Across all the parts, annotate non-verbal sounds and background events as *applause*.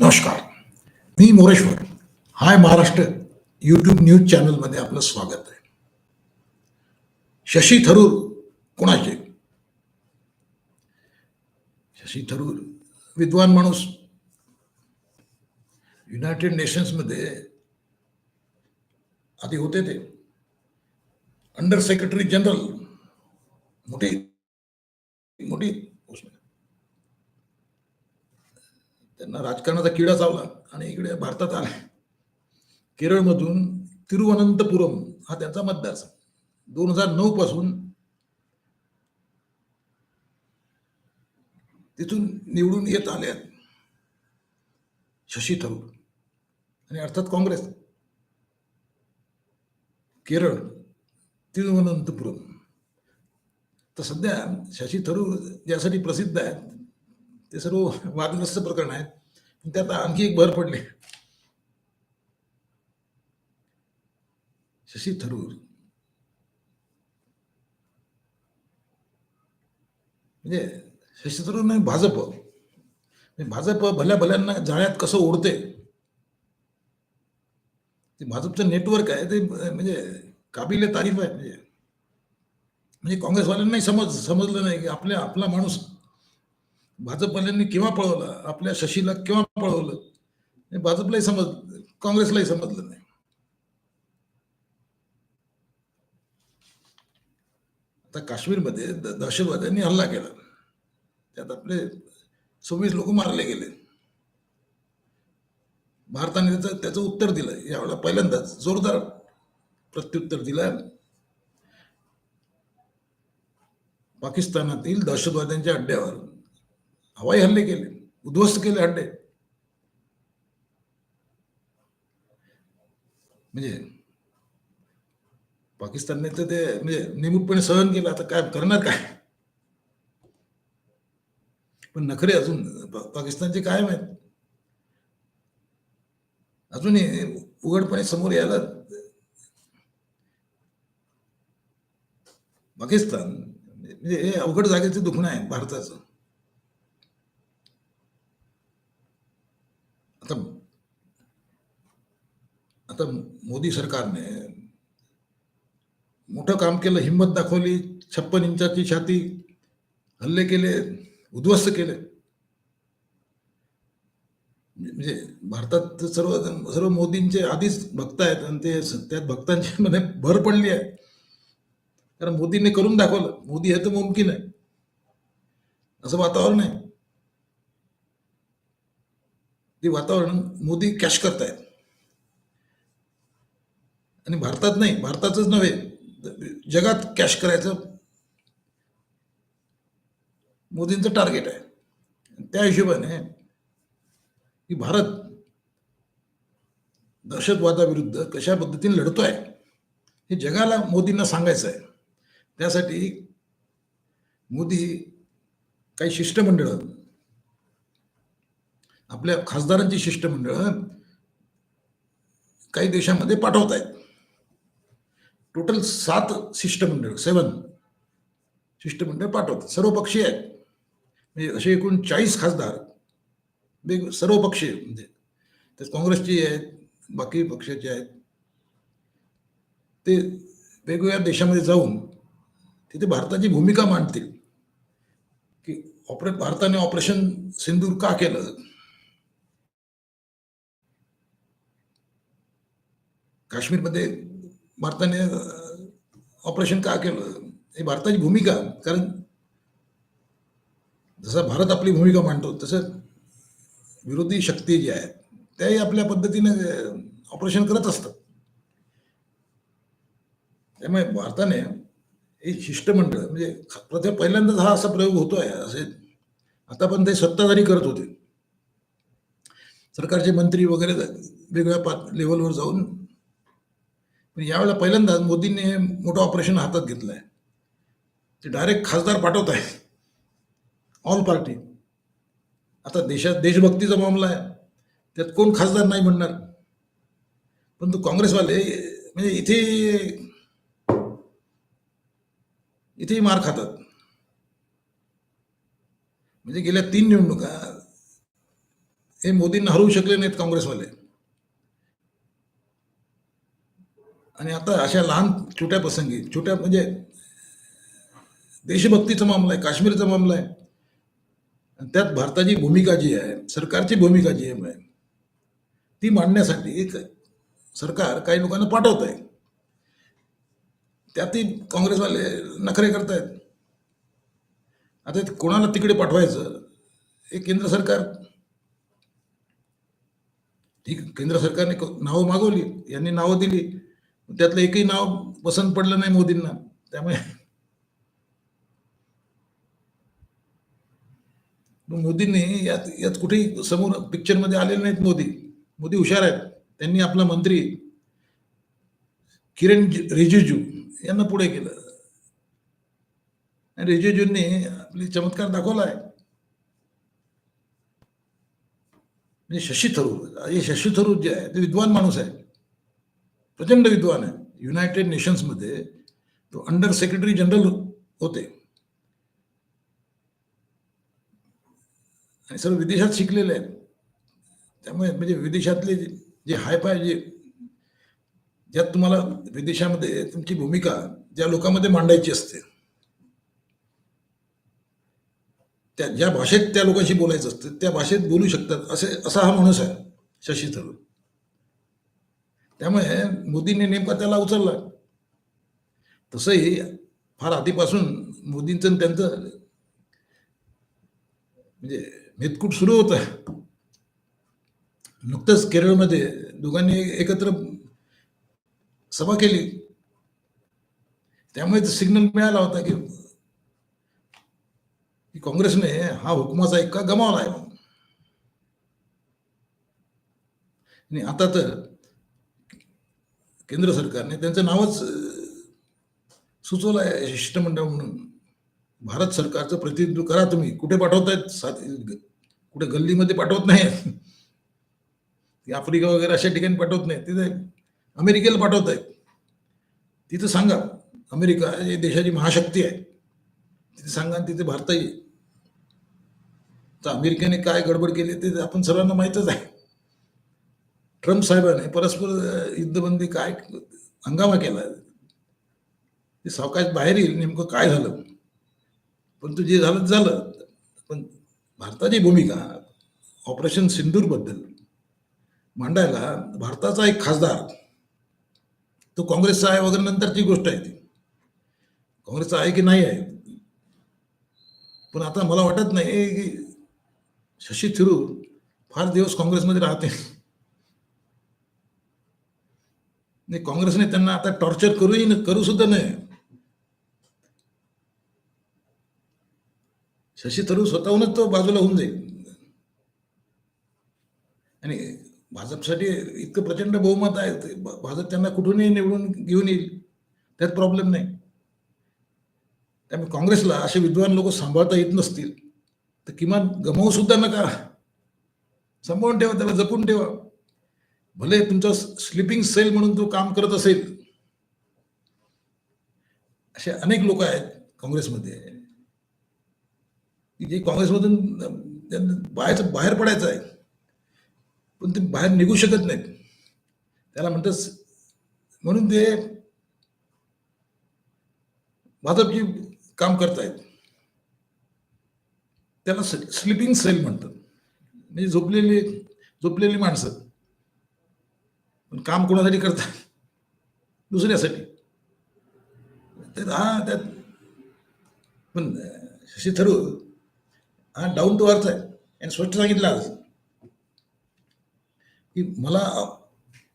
नमस्कार. मी Moreshwar. Hi Maharashtra YouTube news चॅनलमध्ये आपलं स्वागत आहे. शशी थरूर कोणाचे? शशी थरूर विद्वान माणूस. युनायटेड नेशन्समध्ये आधी होते ते. अंडर सेक्रेटरी जनरल मोठी मोठी post आहे. त्यांना राजकारणाचा किडा चावला आणि इकडे भारतात आले. केरळमधून तिरुवनंतपुरम हा त्यांचा मतदारसंघ. दोन हजार नऊ पासून तिथून निवडून येत आले आहेत शशी थरूर आणि अर्थात काँग्रेस. केरळ तिरुवनंतपुरम. तर सध्या शशी थरूर ज्यासाठी प्रसिद्ध आहेत ते सर्व वादग्रस्त प्रकरण आहेत. त्यात आणखी एक भर पडली. शशी थरूर. म्हणजे शशी थरूर नाही भाजप. भाजप भल्या भल्यांना जाळ्यात कसं ओढते? ते भाजपचं नेटवर्क आहे ते म्हणजे काबिले तारीफ आहे. म्हणजे म्हणजे काँग्रेसवाल्यांनाही समज समजलं नाही की आपल्या आपला माणूस भाजपवाल्यांनी केव्हा पळवलं? आपल्या शशीला केव्हा पळवलं? भाजपलाही समज काँग्रेसलाही समजलं नाही. आता काश्मीरमध्ये दहशतवाद्यांनी हल्ला केला. त्यात आपले सव्वीस लोक मारले गेले. भारताने त्याचं त्याचं उत्तर दिलं. यावेळेला पहिल्यांदाच जोरदार प्रत्युत्तर दिलं. पाकिस्तानातील दहशतवाद्यांच्या अड्ड्यावर हवाई हल्ले केले उद्ध्वस्त केले हड्डे. म्हणजे पाकिस्तानने तर ते म्हणजे निमूटपणे सहन केलं आता काय करणार काय? पण नखरे अजून पाकिस्तानचे काय आहेत. अजूनही उघडपणे समोर यायला पाकिस्तान म्हणजे हे अवघड जागेचं दुखणं आहे भारताचं आता आता मोदी सरकारने मोठं काम केलं हिंमत दाखवली छप्पन इंचाची छाती हल्ले केले उद्ध्वस्त केले. म्हणजे भारतात सर्व सर्व मोदींचे आधीच भक्त आहेत आणि ते त्यात भक्तांची *laughs* मध्ये भर पडली आहे. कारण मोदींनी करून दाखवलं मोदी हे तर मुमकिन आहे. असं वातावरण आहे. ते वातावरण मोदी कॅश करतायत. आणि भारतात नाही भारतातच नव्हे. जगात कॅश करायचं मोदींचं टार्गेट आहे. त्या हिशोबाने की भारत दहशतवादाविरुद्ध कशा पद्धतीने लढतोय हे जगाला मोदींना सांगायचं आहे. त्यासाठी मोदी काही शिष्टमंडळ आपल्या खासदारांची शिष्टमंडळ काही देशामध्ये पाठवत आहेत टोटल सात शिष्टमंडळ सेवन शिष्टमंडळ पाठवतात. सर्व पक्षीय आहेत. म्हणजे असे एकूण चाळीस खासदार वेग सर्व पक्षीय म्हणजे. त्यात काँग्रेसचे आहेत बाकी पक्षाचे आहेत. ते वेगवेगळ्या देशामध्ये जाऊन तिथे भारताची भूमिका मांडतील. की ऑपरे भारताने ऑपरेशन सिंदूर का केलं? काश्मीरमध्ये भारताने ऑपरेशन का केलं? ही भारताची भूमिका कारण जसं भारत आपली भूमिका मांडतो तसं विरोधी शक्ती जी आहेत त्याही आपल्या पद्धतीने ऑपरेशन करत असतात. त्यामुळे भारताने हे शिष्टमंडळ म्हणजे प्रथम पहिल्यांदाच हा असा प्रयोग होतोय असे आता पण ते सत्ताधारी करत होते. सरकारचे मंत्री वगैरे वेगवेगळ्या पात लेवलवर जाऊन पण यावेळेला पहिल्यांदाच मोदींनी हे मोठं ऑपरेशन हातात घेतलं आहे ते डायरेक्ट खासदार पाठवत आहे ऑल पार्टी आता देशात देशभक्तीचा मामला आहे. त्यात कोण खासदार नाही म्हणणार. पण तो काँग्रेसवाले म्हणजे इथे इथेही मार खातात. म्हणजे गेल्या तीन निवडणुका हे मोदींना हरवू शकले नाहीत काँग्रेसवाले. आणि आता अशा लहान छोट्या प्रसंगी छोट्या म्हणजे देशभक्तीचा मामला आहे काश्मीरचा मामला आहे. आणि त्यात भारताची भूमिका जी आहे सरकारची भूमिका जी आहे ती मांडण्यासाठी एक सरकार काही लोकांना पाठवत आहे. त्यातही काँग्रेसवाले नखरे करतायत. आता कोणाला तिकडे पाठवायचं? हे केंद्र सरकार. ठीक केंद्र सरकारने क- नावं मागवली यांनी नावं दिली. त्यातलं एकही नाव पसंत पडलं नाही मोदींना. त्यामुळे मोदींनी यात यात कुठेही समोर पिक्चरमध्ये आलेले नाहीत मोदी. मोदी हुशार आहेत. त्यांनी आपला मंत्री किरण रिजिजू यांना पुढे केलं. आणि रिजिजूंनी आपली चमत्कार दाखवला आहे. म्हणजे शशी थरूर हे शशी थरूर जे आहे ते विद्वान माणूस आहे. प्रचंड विद्वान आहे. युनायटेड नेशन्समध्ये तो अंडर सेक्रेटरी जनरल होते. आणि सर्व विदेशात शिकलेले आहेत. त्यामुळे म्हणजे विदेशातले जे- हायफाय हाय जे ज्यात तुम्हाला विदेशामध्ये तुमची भूमिका ज्या लोकांमध्ये मांडायची असते त्या ज्या भाषेत त्या लोकांशी बोलायचं असतं त्या भाषेत बोलू शकतात असे असा हा माणूस आहे शशी थरूर त्यामुळे मोदींनी नेमका त्याला उचलला. तसंही फार आधीपासून मोदींचं त्यांचं म्हणजे मेतकूट सुरू होतं. नुकतंच केरळमध्ये दोघांनी एकत्र सभा केली. त्यामुळे सिग्नल मिळाला होता की काँग्रेसने हा हुकमाचा इतका गमावला आहे. आणि आता तर केंद्र सरकारने त्यांचं नावच सुचवलं आहे शिष्टमंडळ म्हणून. भारत सरकारचं प्रतिनिधित्व करा तुम्ही. कुठे पाठवतायत? साथ कुठे गल्लीमध्ये पाठवत नाही ती आफ्रिका वगैरे अशा ठिकाणी पाठवत नाही तिथे अमेरिकेला पाठवत आहेत तिथं सांगा अमेरिका ही देशाची महाशक्ती आहे. तिथे सांगा आणि तिथे भारताही तर अमेरिकेने काय गडबड केली ते आपण सर्वांना माहीतच आहे. ट्रम्प साहेबांनी परस्पर युद्धबंदी काय हंगामा केला? ते सावकाश बाहेर येईल नेमकं काय झालं? परंतु जे झालं झालं. पण भारताची भूमिका ऑपरेशन सिंदूरबद्दल मांडायला भारताचा एक खासदार तो काँग्रेसचा आहे वगैरे नंतरची गोष्ट आहे ती. काँग्रेसचा आहे की नाही आहे? पण आता मला वाटत नाही की शशी थरूर फार दिवस काँग्रेसमध्ये राहते नाही काँग्रेसने त्यांना आता टॉर्चर करूही न- करू सुद्धा नाही शशी थरूर स्वतःहूनच तो बाजूला होऊन जाईल. आणि भाजपसाठी इतकं प्रचंड बहुमत आहे भाजप त्यांना कुठूनही निवडून घेऊन येईल त्यात प्रॉब्लेम नाही. त्यामुळे काँग्रेसला असे विद्वान लोक सांभाळता येत नसतील तर किमान गमावू सुद्धा नका. सांभाळून ठेवा त्याला जपून ठेवा. भले तुमचा स्लिपिंग सेल म्हणून तो काम करत असेल. असे अनेक लोक आहेत काँग्रेसमध्ये. जे काँग्रेसमधून त्यांना बाहेर बाहेर पडायचं आहे. पण ते बाहेर निघू शकत नाहीत. त्याला म्हणतात म्हणून ते भाजपची काम करतायत. त्याला स्लिपिंग सेल म्हणतात. म्हणजे झोपलेली झोपलेली माणसं. काम कोणासाठी करतात? दुसऱ्यासाठी. तर हा त्यात. पण शशी थरूर हा डाऊन टू अर्थ आहे. आणि स्पष्ट सांगितलं आज. की मला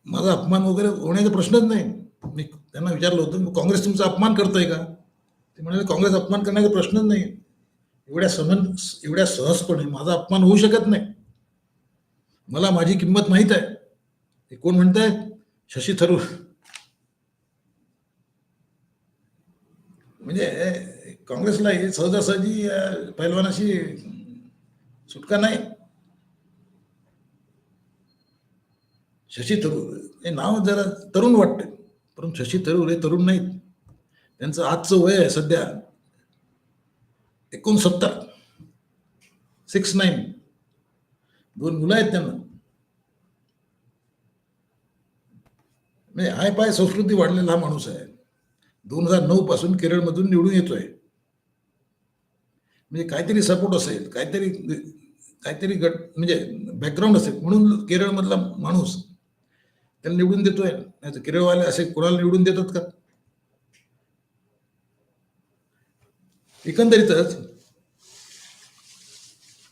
माझा अपमान वगैरे होण्याचा प्रश्नच नाही. मी त्यांना विचारलं होतं काँग्रेस तुमचा अपमान करतोय का? ते म्हणाले काँग्रेस अपमान करण्याचा प्रश्नच नाही. एवढ्या समन एवढ्या सहजपणे माझा अपमान होऊ शकत नाही. मला माझी किंमत माहीत आहे. हे कोण म्हणताय? शशी थरूर. म्हणजे काँग्रेसला हे सहजासहजी अं, पैलवानाशी सुटका नाही. शशी थरूर हे नाव जरा तरुण वाटतं परंतु शशी थरूर हे तरुण नाहीत. त्यांचं आजचं वय आहे सध्या एकोणसत्तर. Six nine. दोन मुलं आहेत त्यांना. म्हणजे आय पाय संस्कृती वाढलेला हा माणूस आहे. दोन हजार नऊ पासून केरळमधून निवडून येतोय. म्हणजे काहीतरी सपोर्ट असेल काहीतरी काहीतरी गट म्हणजे बॅकग्राऊंड असेल म्हणून केरळमधला माणूस त्याला निवडून देतोय. नाही तर केरळवाले असे कोणाला निवडून देतात का? एकंदरीतच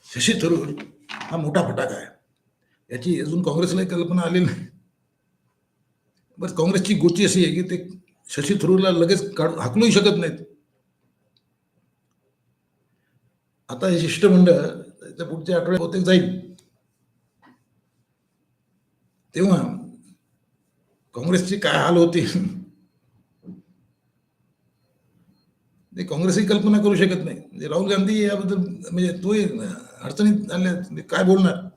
शशी थरूर हा मोठा फटाका आहे. याची अजून काँग्रेसला कल्पना आलेली नाही. बस काँग्रेसची गोची अशी आहे की ते शशी थरूरला लगेच काढून हाकलूही शकत नाहीत. आता हे शिष्टमंडळ त्याच्या पुढच्या आठवड्यात बहुतेक जाईल. तेव्हा काँग्रेसची काय हाल होती? ते काँग्रेसही कल्पना करू शकत नाही. म्हणजे राहुल गांधी याबद्दल म्हणजे तोही अडचणीत आले म्हणजे काय बोलणार?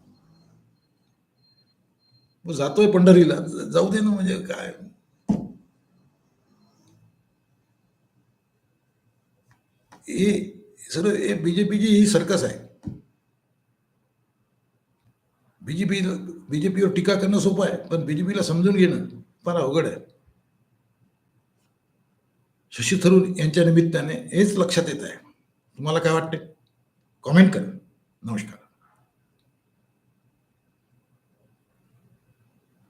मग जातोय पंढरीला. जाऊ दे ना म्हणजे काय? हे हे बीजेपीची ही सर्कस आहे. बीजेपी बीजेपीवर टीका करणं सोपं आहे पण बीजेपीला समजून घेणं फार अवघड आहे. शशी थरूर यांच्या निमित्ताने हेच लक्षात येत आहे. तुम्हाला काय वाटते कॉमेंट करा. नमस्कार.